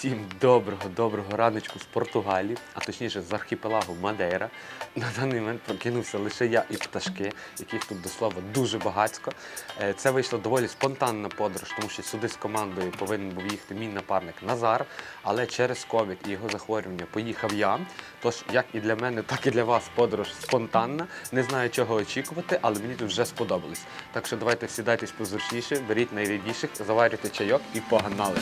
Всім доброго, доброго раночку з Португалії, а точніше з архіпелагу Мадейра. На даний момент прокинувся лише я і пташки, яких тут до слова дуже багатько. Е, Це вийшла доволі спонтанна подорож, тому що сюди з командою повинен був їхати мій напарник Назар, але через ковід і його захворювання поїхав я. Тож, як і для мене, так і для вас подорож спонтанна. Не знаю, чого очікувати, але мені тут вже сподобалось. Так що давайте сідайтесь позручніше, беріть найрідніших, заварюйте чайок і погнали.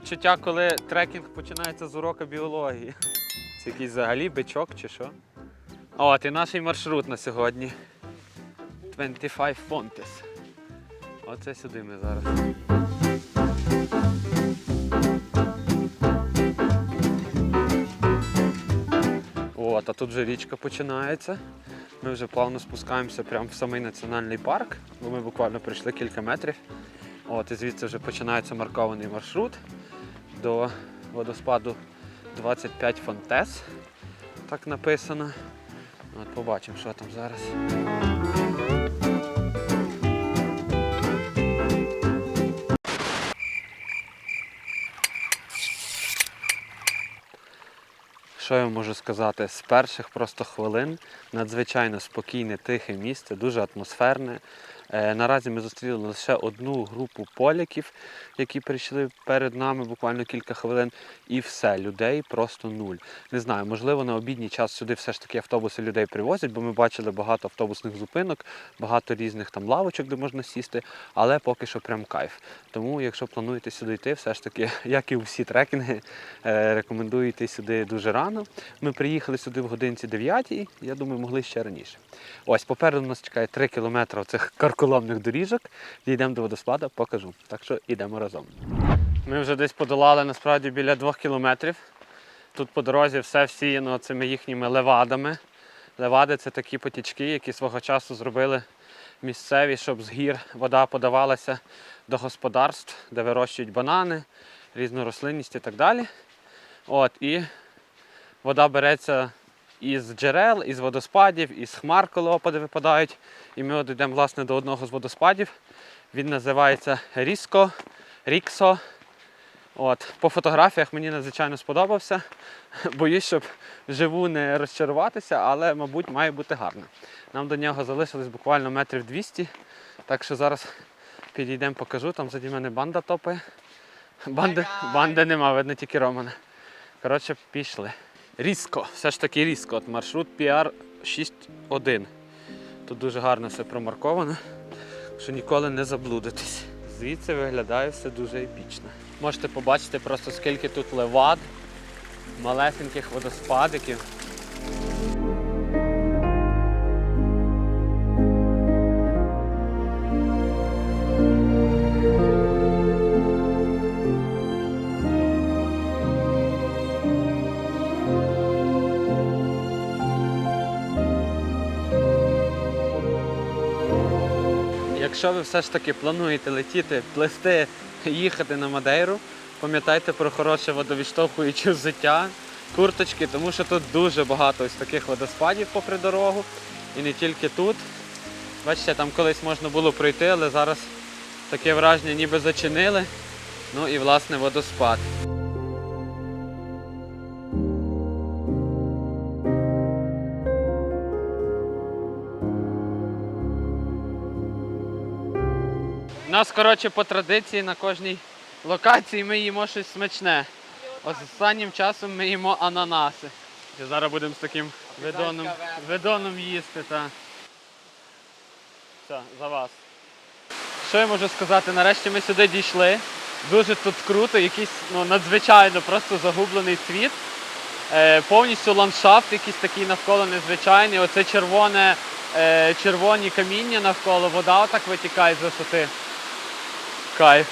Відчуття, коли трекінг починається з уроку біології. Це якийсь взагалі бичок чи що? От і наш маршрут на сьогодні. 25 Fontes. Оце сюди ми зараз. От, а тут вже річка починається. Ми вже плавно спускаємося прямо в самий національний парк, бо ми буквально пройшли кілька метрів. От, і звідси вже починається маркований маршрут до водоспаду 25 Фонтес. Так написано. От побачимо, що там зараз. Що я можу сказати? З перших просто хвилин надзвичайно спокійне, тихе місце, дуже атмосферне. Е, наразі ми зустріли лише одну групу поляків, які прийшли перед нами буквально кілька хвилин, і все, людей просто нуль. Не знаю, можливо, на обідній час сюди все ж таки автобуси людей привозять, бо ми бачили багато автобусних зупинок, багато різних там лавочок, де можна сісти, але поки що прям кайф. Тому, якщо плануєте сюди йти, все ж таки, як і всі трекінги, е, рекомендую йти сюди дуже рано. Ми приїхали сюди в годинці 9, я думаю, могли ще раніше. Ось попереду нас чекає 3 кілометри цих карколомних доріжок. Дійдемо до водоспада, покажу. Так що йдемо разом. Ми вже десь подолали насправді біля 2 кілометрів. Тут по дорозі все всіяно цими їхніми левадами. Левади це такі потічки, які свого часу зробили місцеві, щоб з гір вода подавалася до господарств, де вирощують банани, різну рослинність і так далі. От, і вода береться із джерел, із водоспадів, із хмар, коли опади випадають. І ми от йдемо власне до одного з водоспадів. Він називається Ріско, Ріксо. От, по фотографіях мені надзвичайно сподобався. Боюсь, щоб вживу не розчаруватися, але, мабуть, має бути гарно. Нам до нього залишилось буквально метрів 200, так що зараз підійдемо, покажу. Там заді мене банда топає. Банди, банди нема, видно тільки Романа. Коротше, пішли. Різко, все ж таки різко. От маршрут PR 61. Тут дуже гарно все промарковано, що ніколи не заблудитись. Звідси виглядає все дуже епічно. Можете побачити просто скільки тут левад, малесеньких водоспадиків. Якщо ви все ж таки плануєте летіти, плести, їхати на Мадейру, пам'ятайте про хороше водовідштовхуюче взуття, курточки, тому що тут дуже багато ось таких водоспадів попри дорогу. І не тільки тут. Бачите, там колись можна було пройти, але зараз таке враження ніби зачинили. Ну і власне водоспад. Нас, коротше, по традиції на кожній локації ми їмо щось смачне. Останнім часом ми їмо ананаси. І зараз будемо з таким видоном, видоном їсти. Та. Все, за вас. Що я можу сказати? Нарешті ми сюди дійшли. Дуже тут круто, якийсь ну, надзвичайно просто загублений світ. Е, повністю ландшафт якийсь такий навколо незвичайний. Оце червоне, е, червоні каміння навколо, вода отак витікає з висоти. Кайф.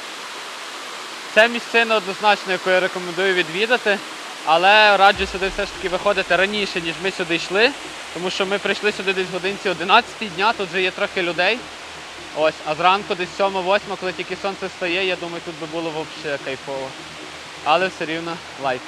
Це місцина однозначно, яку я рекомендую відвідати, але раджу сюди все ж таки виходити раніше, ніж ми сюди йшли, тому що ми прийшли сюди десь годинці 11 дня, тут вже є трохи людей. Ось, а зранку десь 7-8, коли тільки сонце встає, я думаю, тут би було взагалі кайфово. Але все рівно лайк.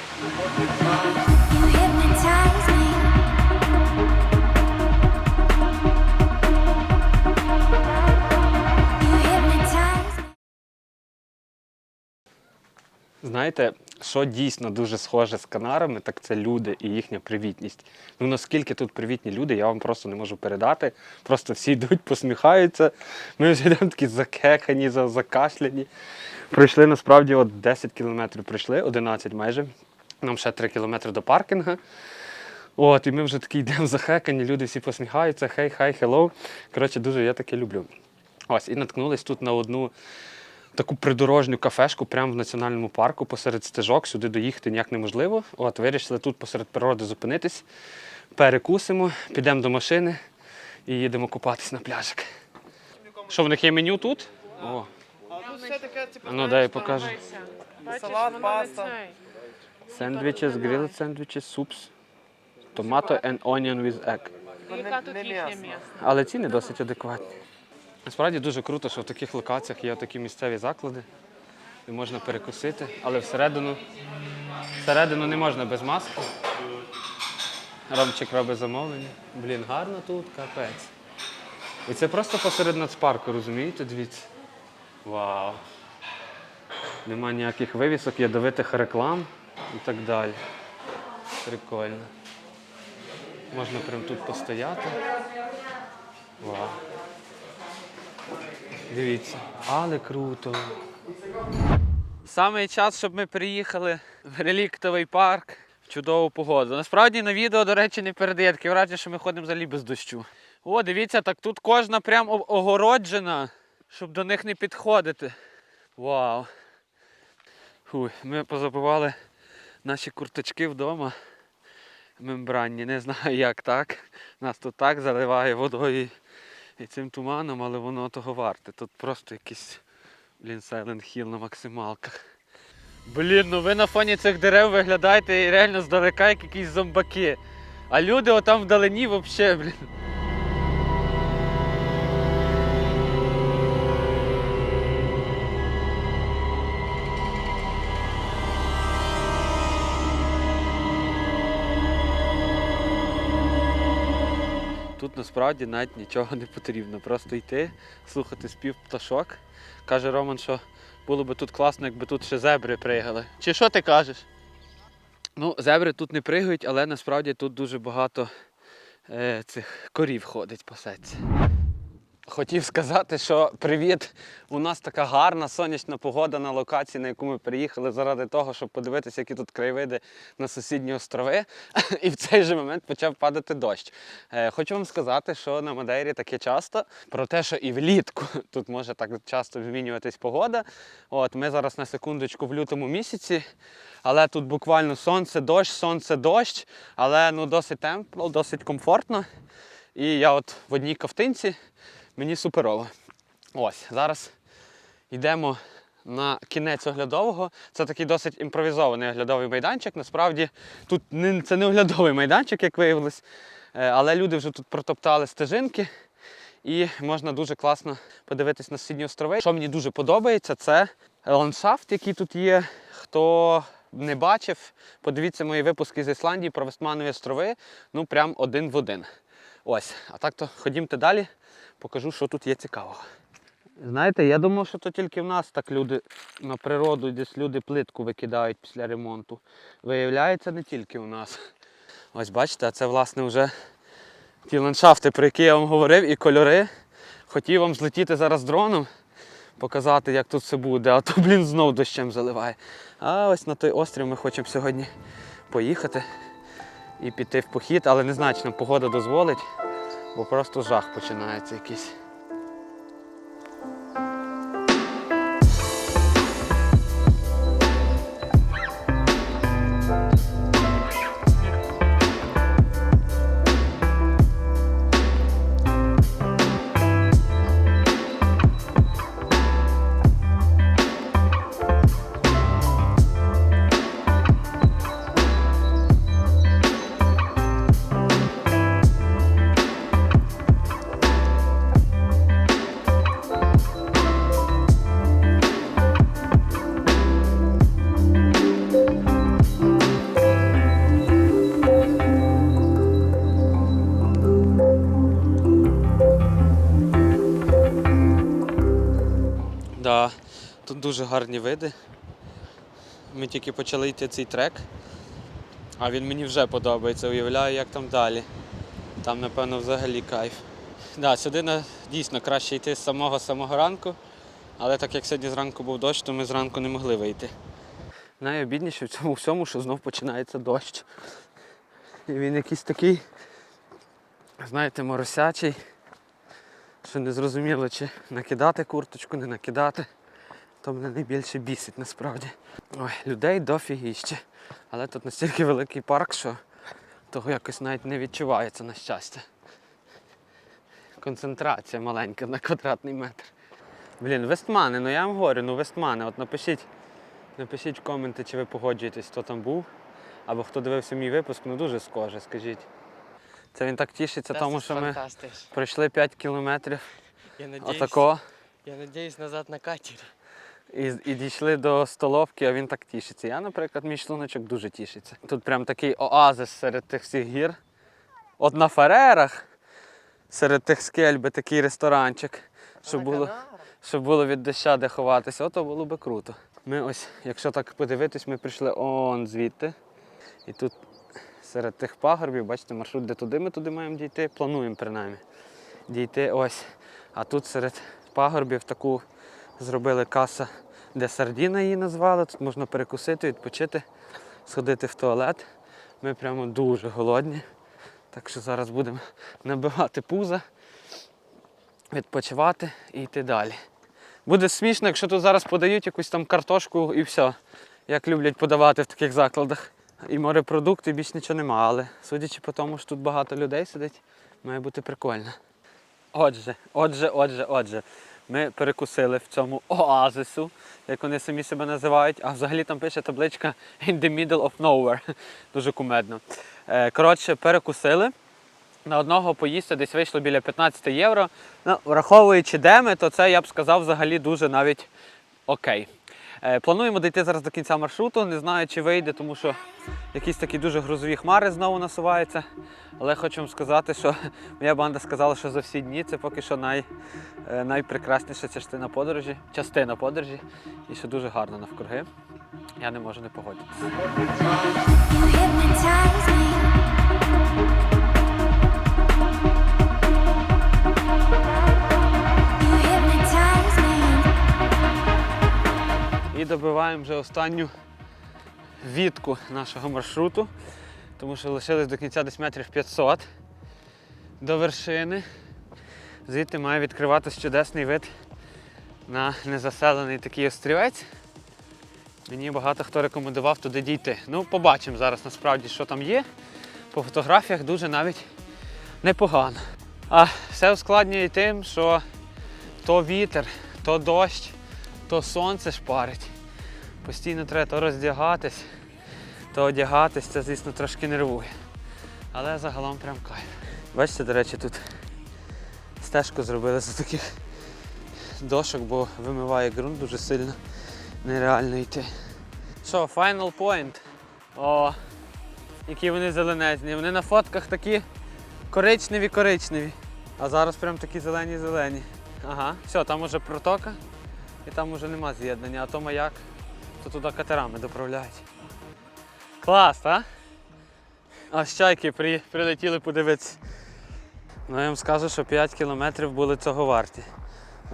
Знаєте, що дійсно дуже схоже з канарами, так це люди і їхня привітність. Ну наскільки тут привітні люди, я вам просто не можу передати. Просто всі йдуть, посміхаються. Ми вже йдемо такі закекані, закашляні. Пройшли насправді от 10 кілометрів пройшли, 11 майже. Нам ще 3 кілометри до паркінга. От, і ми вже такі йдемо захекані, люди всі посміхаються, хей, хай, хеллоу. Коротше, дуже я таке люблю. Ось, і наткнулись тут на одну таку придорожню кафешку прямо в національному парку посеред стежок. Сюди доїхати ніяк неможливо. От вирішили тут посеред природи зупинитись, перекусимо, підемо до машини і їдемо купатись на пляжик. Що в них є меню тут? О, ну дай покажу. салат, паста. Sandwiches, grilled sandwiches, soups, tomato and onion with egg. Яка тут їхня м'ясо? Але ціни досить адекватні. Насправді дуже круто, що в таких локаціях є такі місцеві заклади, де можна перекусити, але всередину, всередину не можна без маски. Ромчик робить замовлення. Блін, гарно тут, капець. І це просто посеред нацпарку, розумієте? Дивіться. Вау. Нема ніяких вивісок, ядовитих реклам і так далі. Прикольно. Можна прямо тут постояти. Вау. Дивіться, але круто. Саме час, щоб ми приїхали в реліктовий парк в чудову погоду. Насправді на відео, до речі, не передає таке враження, що ми ходимо взагалі без дощу. О, дивіться, так тут кожна прям огороджена, щоб до них не підходити. Вау. Фуй, ми позабували наші курточки вдома. Мембранні. Не знаю як так. Нас тут так заливає водою і цим туманом, але воно того варте. Тут просто якийсь блін, Silent Hill на максималках. Блін, ну ви на фоні цих дерев виглядаєте реально здалека, як якісь зомбаки. А люди отам вдалині взагалі, блін. Насправді навіть нічого не потрібно. Просто йти, слухати спів пташок. Каже Роман, що було би тут класно, якби тут ще зебри пригали. Чи що ти кажеш? Ну, зебри тут не пригають, але насправді тут дуже багато е, цих корів ходить пасеться. Хотів сказати, що привіт. У нас така гарна сонячна погода на локації, на яку ми приїхали заради того, щоб подивитися, які тут краєвиди на сусідні острови. І в цей же момент почав падати дощ. Е, Хочу вам сказати, що на Мадейрі таке часто, про те, що і влітку тут може так часто змінюватись погода. От ми зараз на секундочку в лютому місяці, але тут буквально сонце, дощ, сонце, дощ, але ну досить тепло, досить комфортно. І я от в одній ковтинці, мені суперово. Ось, зараз йдемо на кінець оглядового. Це такий досить імпровізований оглядовий майданчик. Насправді тут не, це не оглядовий майданчик, як виявилось. Е, Але люди вже тут протоптали стежинки. І можна дуже класно подивитись на сусідні острови. Що мені дуже подобається, це ландшафт, який тут є. Хто не бачив, подивіться мої випуски з Ісландії про Вестманові острови. Ну, прям один в один. Ось. А так то ходімте далі, покажу, що тут є цікавого. Знаєте, я думав, що то тільки в нас так люди на природу, десь люди плитку викидають після ремонту. Виявляється, не тільки у нас. Ось бачите, а це власне вже ті ландшафти, про які я вам говорив, і кольори. Хотів вам злетіти зараз дроном, показати, як тут все буде, а то, блін, знов дощем заливає. А ось на той острів ми хочемо сьогодні поїхати і піти в похід, але не знаю, чи нам погода дозволить, бо просто жах починається якийсь. Дуже гарні види. Ми тільки почали йти цей трек, а він мені вже подобається. Уявляю, як там далі. Там, напевно, взагалі кайф. Да, сюди дійсно краще йти з самого самого ранку, але так як сьогодні зранку був дощ, то ми зранку не могли вийти. Найобідніше в цьому всьому, що знов починається дощ. І він якийсь такий, знаєте, моросячий, що не зрозуміло, чи накидати курточку, не накидати. То мене найбільше бісить насправді. Ой, людей дофігіще. Але тут настільки великий парк, що того якось навіть не відчувається на щастя. Концентрація маленька на квадратний метр. Блін, вестмани, ну я вам говорю, ну вестмани, от напишіть, напишіть в коменти, чи ви погоджуєтесь, хто там був. Або хто дивився мій випуск, ну дуже схоже, скажіть. Це він так тішиться, тому що ми пройшли 5 кілометрів Я надіюсь, отако я надіюсь назад на катері. І, і дійшли до столовки, а він так тішиться. Я, наприклад, мій шлуночок дуже тішиться. Тут прям такий оазис серед тих всіх гір. От на Ферерах, серед тих скель би такий ресторанчик, щоб було, щоб було від доща де ховатися. Ото було би круто. Ми ось, якщо так подивитись, ми прийшли он звідти. І тут серед тих пагорбів, бачите, маршрут, де туди ми туди маємо дійти, плануємо принаймні дійти ось. А тут серед пагорбів таку зробили каса, де сардіна її назвали. Тут можна перекусити, відпочити, сходити в туалет. Ми прямо дуже голодні. Так що зараз будемо набивати пуза, відпочивати і йти далі. Буде смішно, якщо тут зараз подають якусь там картошку і все, як люблять подавати в таких закладах. І морепродукти більш нічого нема, але судячи по тому, що тут багато людей сидить, має бути прикольно. Отже, отже, отже, отже, ми перекусили в цьому оазису, як вони самі себе називають, а взагалі там пише табличка In the middle of nowhere. Дуже кумедно. Е, Коротше, перекусили. На одного поїсти десь вийшло біля 15 євро. Ну, враховуючи де ми, то це я б сказав взагалі дуже навіть окей. Е, Плануємо дійти зараз до кінця маршруту. Не знаю, чи вийде, тому що якісь такі дуже грузові хмари знову насуваються. Але хочу вам сказати, що моя банда сказала, що за всі дні це поки що най, е, найпрекрасніша частина подорожі, частина подорожі, і що дуже гарно навкруги. Я не можу не погодитися. І добиваємо вже останню відку нашого маршруту, тому що лишилось до кінця десь метрів 500 до вершини. Звідти має відкриватися чудесний вид на незаселений такий острівець. Мені багато хто рекомендував туди дійти. Ну, побачимо зараз насправді, що там є. По фотографіях дуже навіть непогано. А все ускладнює тим, що то вітер, то дощ, то сонце шпарить. Постійно треба то роздягатись, то одягатись, це, звісно, трошки нервує. Але загалом прям кайф. Бачите, до речі, тут стежку зробили з таких дошок, бо вимиває ґрунт дуже сильно. Нереально йти. Що, final point? О, які вони зеленезні. Вони на фотках такі коричневі-коричневі. А зараз прям такі зелені-зелені. Ага, все, там уже протока і там уже нема з'єднання, а то маяк, то туди катерами доправляють. Клас, а? А чайки при, прилетіли подивитися. Ну я вам скажу, що 5 кілометрів були цього варті.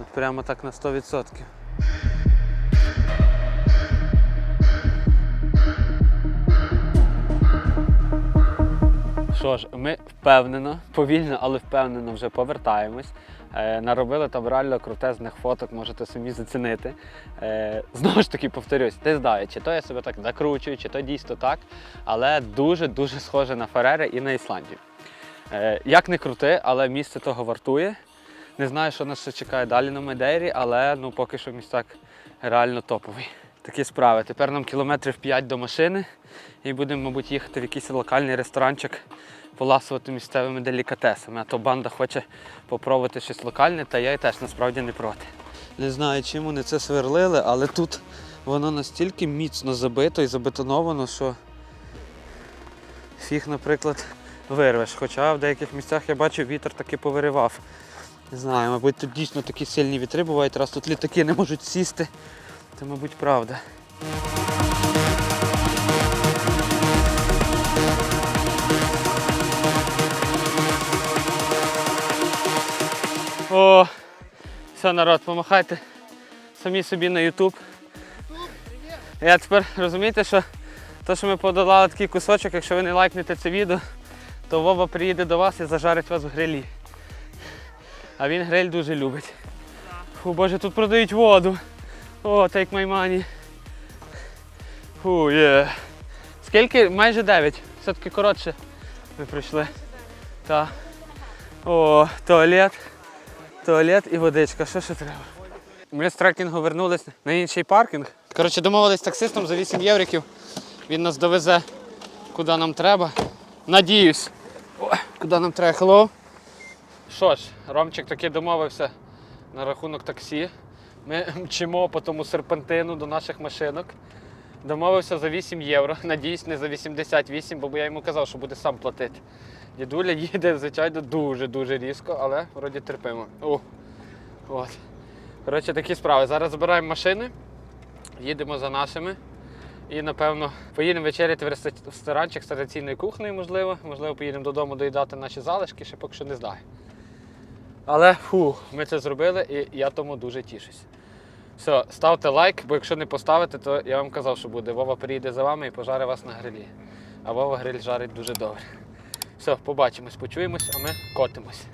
От прямо так на 100%. Що ж, ми впевнено, повільно, але впевнено вже повертаємось. Е, наробили там реально крутезних фоток, можете самі зацінити. Е, знову ж таки, повторюсь, ти знаю, чи то я себе так закручую, чи то дійсно так, але дуже-дуже схоже на Ферери і на Ісландію. Е, як не крути, але місце того вартує. Не знаю, що нас ще чекає далі на Медейрі, але ну, поки що містак реально топовий. Такі справи. Тепер нам кілометрів 5 до машини і будемо, мабуть, їхати в якийсь локальний ресторанчик, поласувати місцевими делікатесами. А то банда хоче попробувати щось локальне, та я і теж насправді не проти. Не знаю, чим вони це сверлили, але тут воно настільки міцно забито і забетоновано, що фіг, наприклад, вирвеш. Хоча в деяких місцях я бачу, вітер таки повиривав. Не знаю, мабуть, тут дійсно такі сильні вітри бувають, раз тут літаки не можуть сісти. Це, мабуть, правда. О, все, народ, помахайте самі собі на YouTube. Я тепер розумієте, що те, що ми подолали такий кусочок, якщо ви не лайкнете це відео, то Вова приїде до вас і зажарить вас в грилі. А він гриль дуже любить. Фу, боже, тут продають воду. О, take my money. Фу, є. Скільки? Майже 9. Все-таки коротше ми прийшли. Так. О, туалет. Туалет і водичка. Що ще треба? Ми з трекінгу вернулись на інший паркінг. Коротше, домовились з таксистом за 8 євриків. Він нас довезе куди нам треба. Надіюсь. О, куди нам треба. Hello. Що ж, Ромчик таки домовився на рахунок таксі. Ми мчимо по тому серпантину до наших машинок. Домовився за 8 євро. Надіюсь, не за 88, бо я йому казав, що буде сам платити. Дідуля їде, звичайно, дуже-дуже різко, але вроді терпимо. О, от. Коротше, такі справи. Зараз забираємо машини, їдемо за нашими. І, напевно, поїдемо вечеряти в ресторанчик з традиційною кухнею, можливо. Можливо, поїдемо додому доїдати наші залишки, ще поки що не знаю. Але фу, ми це зробили і я тому дуже тішусь. Все, ставте лайк, бо якщо не поставите, то я вам казав, що буде. Вова приїде за вами і пожари вас на грилі. А Вова гриль жарить дуже добре. Все, побачимось, почуємось, а ми котимось.